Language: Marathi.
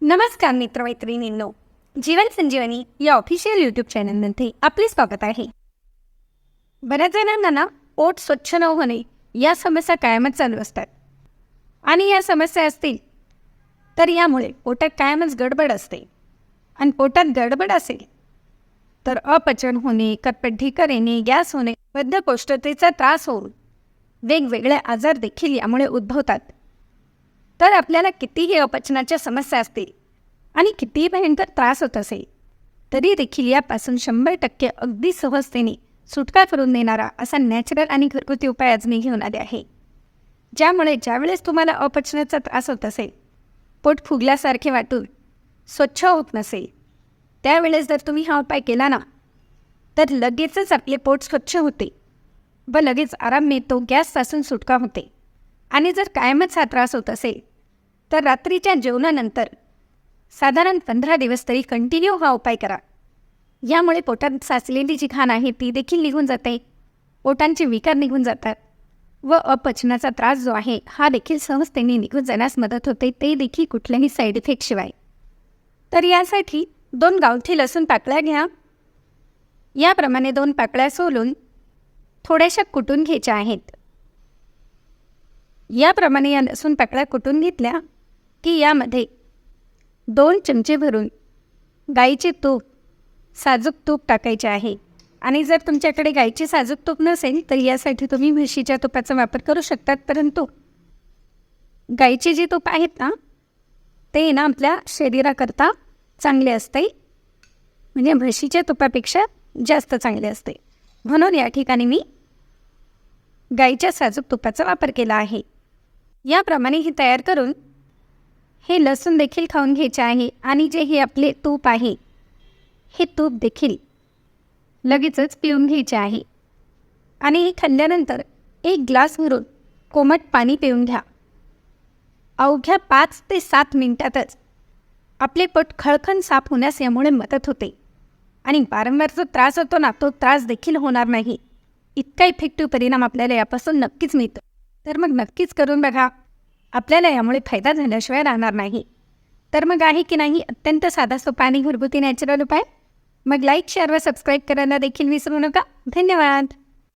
नमस्कार मित्रमैत्रिणींनो जीवन संजीवनी या ऑफिशियल यूट्यूब चॅनलमध्ये आपले स्वागत आहे. बऱ्याच जणांना ना पोट स्वच्छ न होणे या समस्या कायमच चालू असतात. आणि या समस्या असतील तर यामुळे पोटात कायमच गडबड असते. आणि पोटात गडबड असेल तर अपचन होणे कटपट येणे गॅस होणे बद्धकोष्ठतेचा त्रास होऊन वेगवेगळे आजार देखील यामुळे उद्भवतात. तर आपल्याला कितीही अपचनाच्या समस्या असतील आणि कितीही भयंकर त्रास होत असेल तरी देखील यापासून शंभर टक्के अगदी सहजतेने सुटका करून देणारा असा नॅचरल आणि घरगुती उपाय आज मी घेऊन आले आहे. ज्यामुळे ज्यावेळेस तुम्हाला अपचनाचा त्रास होत असेल पोट फुगल्यासारखे वाटून स्वच्छ होत नसेल त्यावेळेस जर तुम्ही हा उपाय केला ना तर लगेचच आपले पोट स्वच्छ होते. व लगेच आराम मिळतो गॅसपासून सुटका होते. आणि जर कायमच हा त्रास होत असेल तर रात्रीच्या जेवणानंतर साधारण पंधरा दिवस तरी कंटिन्यू हा उपाय करा. यामुळे पोटात साचलेली जी घाण आहे ती देखील निघून जाते. पोटांचे विकार निघून जातात. व अपचनाचा त्रास जो आहे हा देखील सहजतेने निघून जाण्यास मदत होते ते देखील कुठल्याही साईड इफेक्टशिवाय तर यासाठी दोन गावठी लसूण पाकळ्या घ्या. याप्रमाणे दोन पाकळ्या सोलून थोड्याशा कुटून घ्यायच्या आहेत. याप्रमाणे या लसूण पाकळ्या कुटून घेतल्या की यामध्ये दोन चमचे भरून गाईचे तूप साजूक तूप टाकायचे आहे. आणि जर तुमच्याकडे गाईचे साजूक तूप नसेल तर यासाठी तुम्ही म्हशीच्या तुपाचा वापर करू शकतात. परंतु गाईचे जे तूप आहेत ना ते ना आपल्या शरीराकरता चांगले असते. म्हणजे म्हशीच्या तुपापेक्षा जास्त चांगले असते. म्हणून या ठिकाणी मी गाईच्या साजूक तुपाचा वापर केला आहे. याप्रमाणे हे तयार करून हे लसूण देखील खाऊन घ्यायचे आहे आणि जे हे आपले तूप आहे हे तूप देखील लगेचच पिऊन घ्यायचे आहे. आणि हे खाल्ल्यानंतर एक ग्लास भरून कोमट पाणी पिऊन घ्या. अवघ्या पाच ते सात मिनिटातच आपले पोट खळखण साफ होण्यास यामुळे मदत होते आणि वारंवार जो त्रास होतो ना तो त्रास देखील होणार नाही. इतका इफेक्टिव्ह परिणाम आपल्याला यापासून नक्कीच मिळतो. तर मग नक्कीच करून बघा. आपल्याला यामुळे फायदा झाल्याशिवाय राहणार नाही. तर मग आहे की नाही? अत्यंत साधा सोपा आणि घरगुती नॅचरल उपाय. मग लाईक शेअर व सबस्क्राईब करायला देखील विसरू नका. धन्यवाद.